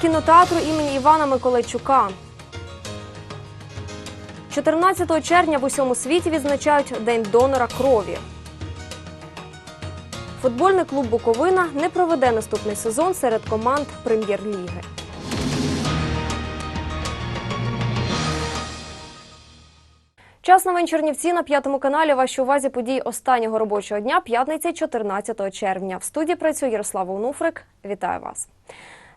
Кінотеатру імені Івана Миколайчука. 14 червня в усьому світі відзначають День донора крові. Футбольний клуб Буковина не проведе наступний сезон серед команд прем'єр-ліги. Час новин Чернівці на п'ятому каналі. Вашій увазі події останнього робочого дня, п'ятниці, 14 червня. В студії працює Ярослава Онуфрик. Вітаю вас.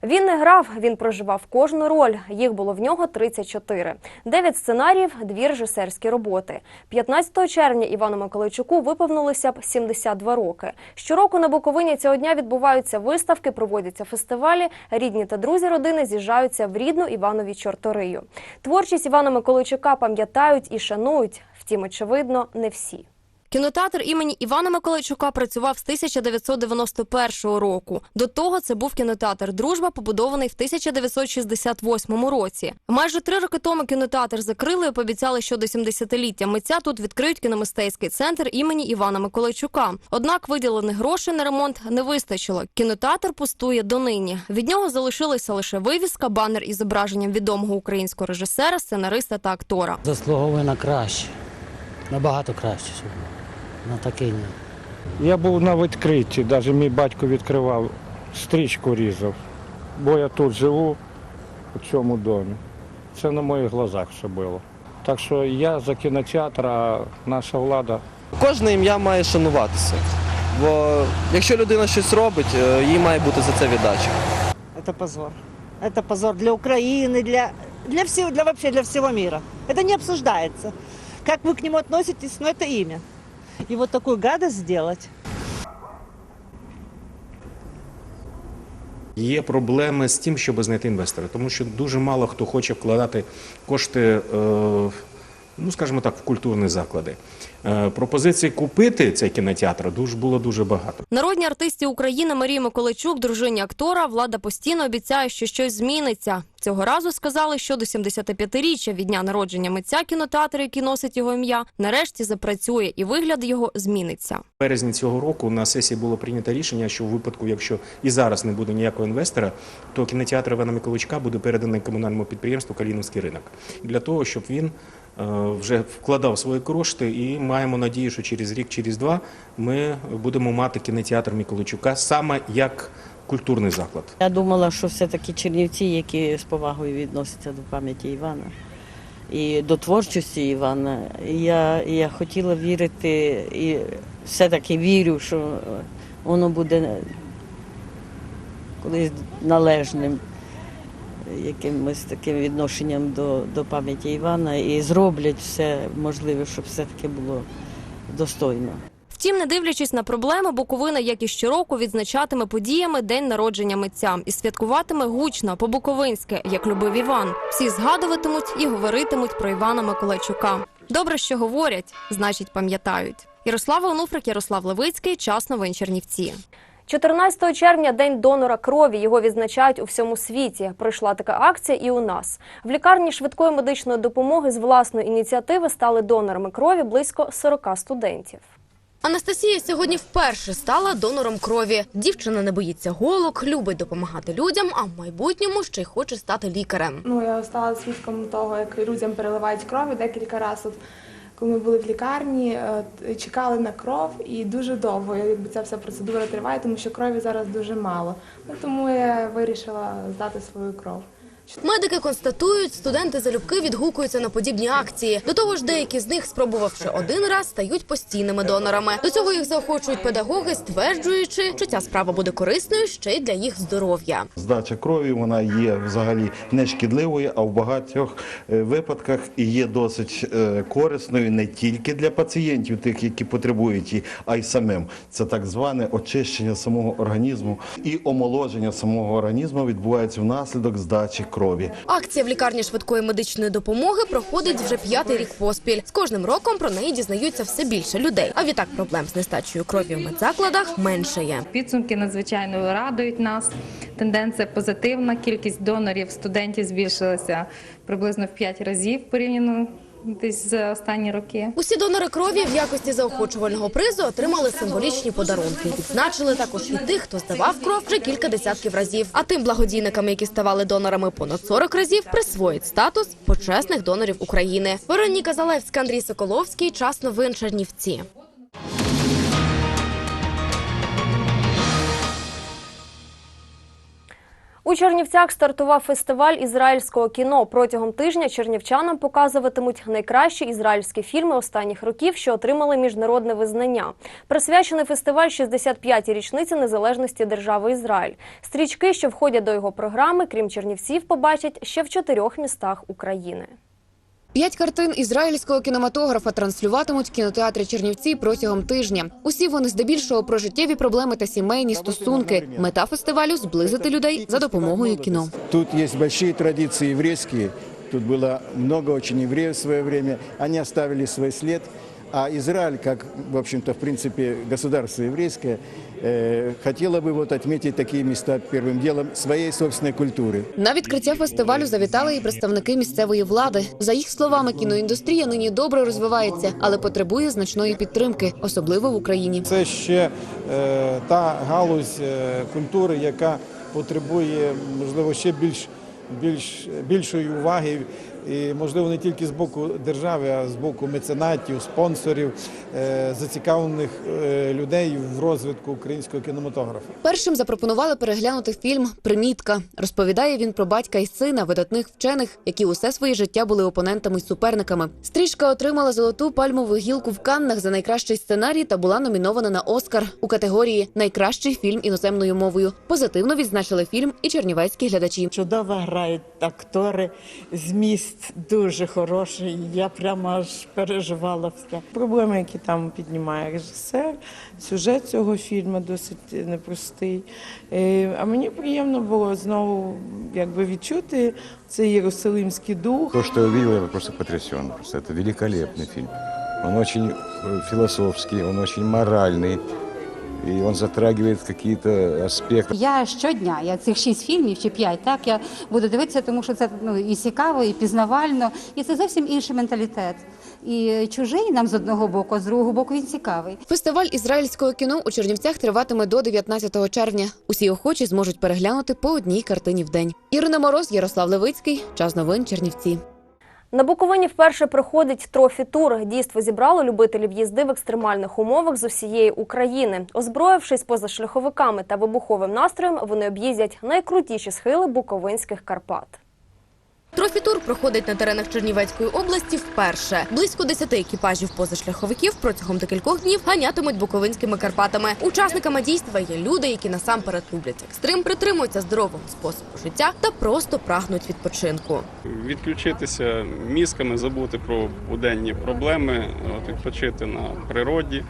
Він не грав, він проживав кожну роль. Їх було в нього 34. Дев'ять сценаріїв, дві режисерські роботи. 15 червня Івану Миколайчуку виповнилося б 72 роки. Щороку на Буковині цього дня відбуваються виставки, проводяться фестивалі. Рідні та друзі родини з'їжджаються в рідну Іванові Чорторию. Творчість Івана Миколайчука пам'ятають і шанують. Втім, очевидно, не всі. Кінотеатр імені Івана Миколайчука працював з 1991 року. До того це був кінотеатр Дружба, побудований в 1968 році. Майже три роки тому кінотеатр закрили і пообіцяли, що до 70-ліття митця тут відкриють кіномистецький центр імені Івана Миколайчука. Однак виділених грошей на ремонт не вистачило. Кінотеатр пустує донині. Від нього залишилися лише вивіска, банер із зображенням відомого українського режисера, сценариста та актора. Заслуговує на краще. Набагато краще, було На такий ні. Я був на відкритті, навіть мій батько відкривав, стрічку різав. Бо я тут живу, у цьому домі. Це на моїх глазах все було. Так що я за кінотеатр, а наша влада Кожне ім'я має шануватися. Бо якщо людина щось робить, е, їй має бути за це віддача. Это позор. Это позор для Украины, для, для всего, для вообще для всего мира. Это не обсуждается. Как вы к нему относитесь, но это имя. И вот такую гадость сделать. Є проблеми з тим, щоб знайти інвестора, тому що дуже мало хто хоче вкладати кошти, е, ну скажімо так, в культурні заклади. Е, Пропозицій купити цей кінотеатр дуже було дуже багато. Народні артисті України Марії Миколайчук, дружині актора, влада постійно обіцяє, що щось зміниться. Цього разу сказали, що до 75-річчя від дня народження митця кінотеатру, який носить його ім'я, нарешті запрацює і вигляд його зміниться. В березні цього року на сесії було прийнято рішення, що в випадку, якщо і зараз не буде ніякого інвестора, то кінотеатр Івана Миколайчука буде переданий комунальному підприємству Каліновський ринок для того, щоб він вже вкладав свої кошти, і маємо надію, що через рік, через два ми будемо мати кінотеатр Миколайчука саме як культурний заклад. Я думала, що все-таки чернівці, які з повагою відносяться до пам'яті Івана і до творчості Івана. Я, я хотіла вірити і все-таки вірю, що воно буде колись належним якимось таким відношенням до, до пам'яті Івана і зроблять все можливе, щоб все-таки було достойно. Втім, не дивлячись на проблеми, Буковина, як і щороку, відзначатиме подіями день народження митця і святкуватиме гучно по-буковинськи, як любив Іван. Всі згадуватимуть і говоритимуть про Івана Миколайчука. Добре, що говорять, значить, пам'ятають. Ярослава Онуфрик, Ярослав Левицький. Час новин Чернівці. 14 червня день донора крові. Його відзначають у всьому світі. Пройшла така акція і у нас. В лікарні швидкої медичної допомоги з власної ініціативи стали донорами крові близько 40 студентів. Анастасія сьогодні вперше стала донором крові. Дівчина не боїться голок, любить допомагати людям, а в майбутньому ще й хоче стати лікарем. Ну, я стала свідком того, як людям переливають кров декілька разів. От, коли ми були в лікарні, е, чекали на кров і дуже довго якби ця вся процедура триває, тому що крові зараз дуже мало. Ну, тому я вирішила здати свою кров. Медики констатують, студенти залюбки відгукуються на подібні акції. До того ж, деякі з них, спробувавши один раз, стають постійними донорами. До цього їх заохочують педагоги, стверджуючи, що ця справа буде корисною ще й для їх здоров'я. Здача крові вона є взагалі не шкідливою, а в багатьох е, випадках є досить е, корисною не тільки для пацієнтів, тих, які потребують її, а й самим. Це так зване очищення самого організму і омоложення самого організму відбувається внаслідок здачі крові. Акція в лікарні швидкої медичної допомоги проходить вже п'ятий рік поспіль. З кожним роком про неї дізнаються все більше людей. А відтак проблем з нестачею крові в медзакладах меншає. Підсумки надзвичайно радують нас. Тенденція позитивна. Кількість донорів студентів збільшилася приблизно в 5 разів порівняно десь за останні роки. Усі донори крові в якості заохочувального призу отримали символічні подарунки. Відзначили також і тих, хто здавав кров вже кілька десятків разів. А тим благодійникам, які ставали донорами понад 40 разів, присвоїть статус почесних донорів України. Вероніка Залевська, Андрій Соколовський. Час новин Чернівці. У Чернівцях стартував фестиваль ізраїльського кіно. Протягом тижня чернівчанам показуватимуть найкращі ізраїльські фільми останніх років, що отримали міжнародне визнання. Присвячений фестиваль 65-й річниці незалежності держави Ізраїль. Стрічки, що входять до його програми, крім Чернівців, побачать ще в чотирьох містах України. П'ять картин ізраїльського кінематографа транслюватимуть в кінотеатрі Чернівці протягом тижня. Усі вони здебільшого про життєві проблеми та сімейні стосунки. Мета фестивалю зблизити людей за допомогою кіно. Тут есть большие традиции еврейские. Тут было много очень евреев в свое время. Они оставили свой след. А Израиль, как, в общем-то, в принципе, государство еврейское, э, хотела бы вот отметить такие места первым делом своей собственной культуры. На відкриття фестивалю завітали і представники місцевої влади. За їх словами, кіноіндустрія нині добре розвивається, але потребує значної підтримки, особливо в Україні. Це ще е, та галузь е, культури, яка потребує, можливо, ще більш, більш, більшої уваги. і, можливо, не тільки з боку держави, а з боку меценатів, спонсорів, е, зацікавлених е, людей в розвитку українського кінематографа. Першим запропонували переглянути фільм Примітка. Розповідає він про батька і сина видатних вчених, які усе своє життя були опонентами й суперниками. Стрічка отримала золоту пальмову гілку в Каннах за найкращий сценарій та була номінована на Оскар у категорії Найкращий фільм іноземною мовою. Позитивно відзначили фільм і чернівецькі глядачі. Чудово грають актори, зміст дуже хороший. Я прямо аж переживала все. Проблеми, які там піднімає режисер, сюжет цього фільму досить непростий. Е, А мені приємно було знову якби відчути цей єрусалимський дух. То, что я увидел, я просто потрясен. Просто это великолепный фильм. Он очень э, философский, он очень моральный. И он затрагивает какие-то аспекты. Я щодня, я цих шість фільмів чи п'ять, так я буду дивитися, тому що це ну і цікаво, і пізнавально, і це зовсім інший менталітет. І чужий нам з одного боку, а з другого боку він цікавий. Фестиваль ізраїльського кіно у Чернівцях триватиме до 19 червня. Усі охочі зможуть переглянути по одній картині в день. Ірина Мороз, Ярослав Левицький. Час новин Чернівці. На Буковині вперше проходить трофі-тур. Дійство зібрало любителів їзди в екстремальних умовах з усієї України. Озброївшись позашляховиками та вибуховим настроєм, вони об'їздять найкрутіші схили буковинських Карпат. Трофітур проходить на теренах Чернівецької області вперше. Близько 10 екіпажів позашляховиків протягом декількох днів ганятимуть буковинськими Карпатами. Учасниками дійства є люди, які насамперед люблять екстрим, притримуються здорового способу життя та просто прагнуть відпочинку. Відключитися мізками, забути про буденні проблеми, відпочити на природі,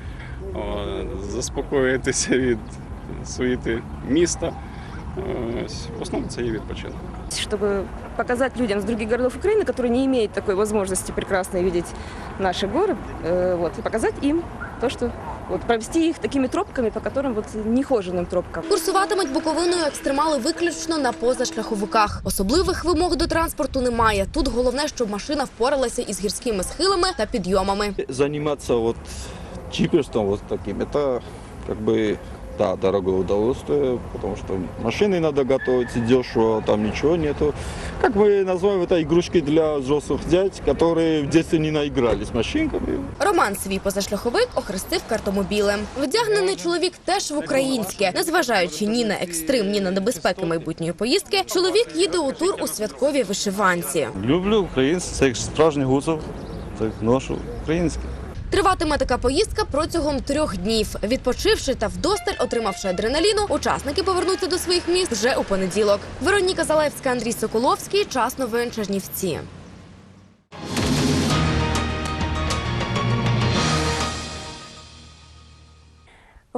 заспокоїтися від суєти міста. Ось, в основному це є відпочинок чтобы показать людям с других городов Украины, которые не имеют такой возможности прекрасно видеть наши горы, э, вот, и показать им то, что вот, провести их такими тропками, по которым вот нехоженным тропкам. Курсуватимуть Буковиною екстремали виключно на позашляховиках. Особливих вимог до транспорту немає. Тут головне, щоб машина впоралася із гірськими схилами та підйомами. Заниматься вот чиперством вот таким, это как бы да, дорогое удовольствие, потому что машины надо готовить дешево, там ничего нету. Как мы называем это игрушки для взрослых дядь, которые в детстве не наигрались машинками. Роман свій позашляховик охрестив картомобілем. Вдягнений чоловік теж в українське. Незважаючи ні на екстрим, ні на небезпеки майбутньої поїздки, чоловік їде у тур у святковій вишиванці. Люблю українців, це як справжній гуцул, так ношу українське. Триватиме така поїздка протягом трьох днів. Відпочивши та вдосталь отримавши адреналіну, учасники повернуться до своїх міст вже у понеділок. Вероніка Залевська, Андрій Соколовський. Час новин Чернівці.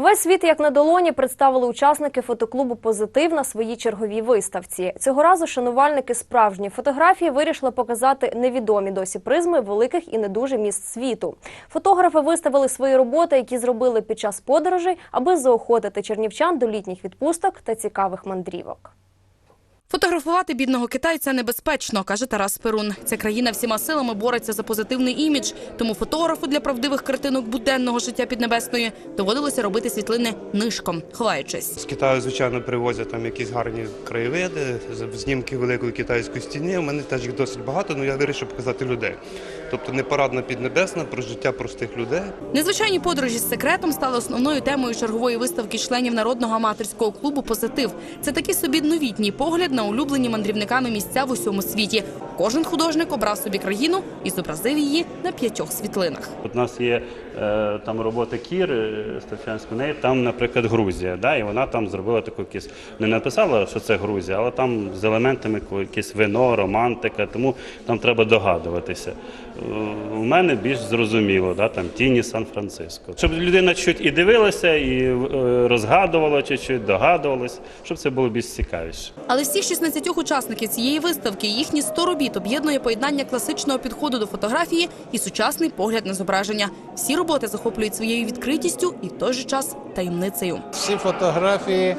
Весь світ як на долоні представили учасники фотоклубу Позитив на своїй черговій виставці. Цього разу шанувальники справжньої фотографії вирішили показати невідомі досі призми великих і не дуже міст світу. Фотографи виставили свої роботи, які зробили під час подорожей, аби заохотити чернівчан до літніх відпусток та цікавих мандрівок. Фотографувати бідного китайця небезпечно, каже Тарас Перун. Ця країна всіма силами бореться за позитивний імідж, тому фотографу для правдивих картинок буденного життя Піднебесної доводилося робити світлини нишком, ховаючись. З Китаю, звичайно, привозять там якісь гарні краєвиди, знімки великої китайської стіни. У мене теж їх досить багато, але я вирішив показати людей. Тобто не парадна піднебесна про життя простих людей. Незвичайні подорожі з секретом стали основною темою чергової виставки членів народного аматорського клубу Позитив. Це такий собі новітній погляд на улюблені мандрівниками місця в усьому світі. Кожен художник обрав собі країну і зобразив її на п'ятьох світлинах. У нас є е, там робота Кір е, Ставчанської неї, там, наприклад, Грузія. Да, і вона там зробила таку якісь, не написала, що це Грузія, але там з елементами ко- якесь вино, романтика, тому там треба догадуватися. Е, У мене більш зрозуміло, да, там тіні Сан-Франциско. Щоб людина чуть і дивилася, і е, розгадувала, чи чуть догадувалась, щоб це було більш цікавіше. Але всіх 16 учасників цієї виставки, їхні 100 робіт об'єднує поєднання класичного підходу до фотографії і сучасний погляд на зображення. Всі роботи захоплюють своєю відкритістю і в той же час таємницею. Всі фотографії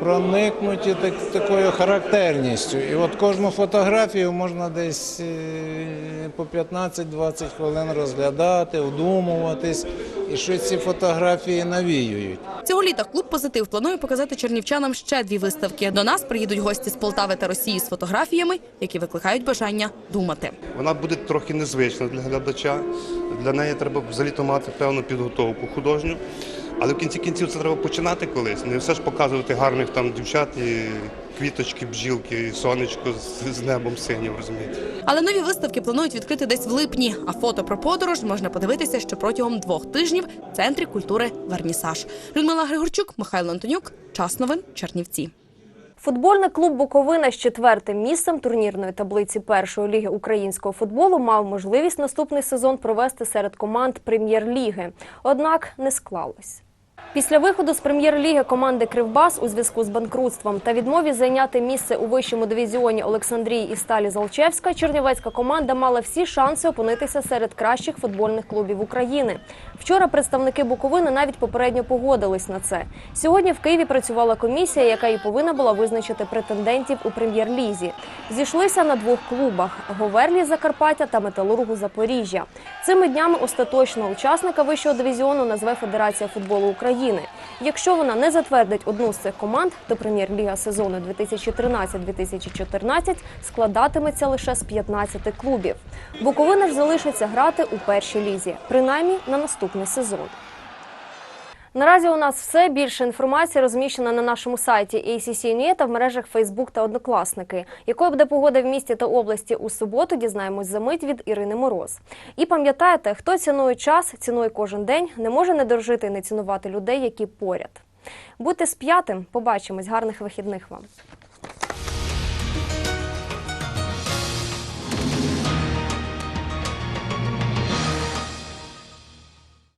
проникнуті так, такою характерністю. І от кожну фотографію можна десь е, по 15-20 хвилин розглядати, вдумуватись, і що ці фотографії навіюють. Цього літа клуб позитив планує показати чернівчанам ще дві виставки. До нас приїдуть гості з Полтави та Росії з фотографіями, які викликають бажання думати. Вона буде трохи незвична для глядача. Для неї треба взагалі мати певну підготовку художню. Але в кінці кінців це треба починати колись. Не все ж показувати гарних там дівчат і квіточки, бджілки, і сонечко з, з небом синім, розумієте. Але нові виставки планують відкрити десь в липні. А фото про подорож можна подивитися ще протягом двох тижнів в центрі культури Вернісаж. Людмила Григорчук, Михайло Антонюк. Час новин Чернівці. Футбольний клуб Буковина з четвертим місцем турнірної таблиці першої ліги українського футболу мав можливість наступний сезон провести серед команд прем'єр-ліги. Однак не склалось. Після виходу з прем'єр-ліги команди Кривбас у зв'язку з банкрутством та відмові зайняти місце у вищому дивізіоні Олександрії і Сталі Залчевська, чернівецька команда мала всі шанси опинитися серед кращих футбольних клубів України. Вчора представники Буковини навіть попередньо погодились на це. Сьогодні в Києві працювала комісія, яка і повинна була визначити претендентів у прем'єр-лізі. Зійшлися на двох клубах: Говерлі Закарпаття та Металургу Запоріжжя. Цими днями остаточно учасника вищого дивізіону назве Федерація футболу України. Якщо вона не затвердить одну з цих команд, то прем'єр-ліга сезону 2013-2014 складатиметься лише з 15 клубів. Буковина ж залишиться грати у першій лізі, принаймні на наступний сезон. Наразі у нас все більше інформації розміщена на нашому сайті ACC.NET та в мережах Facebook та Однокласники. Якою буде погода в місті та області у суботу, дізнаємось за мить від Ірини Мороз. І пам'ятайте, хто цінує час, цінує кожен день, не може не дорожити і не цінувати людей, які поряд. Будьте з п'ятим, побачимось, гарних вихідних вам.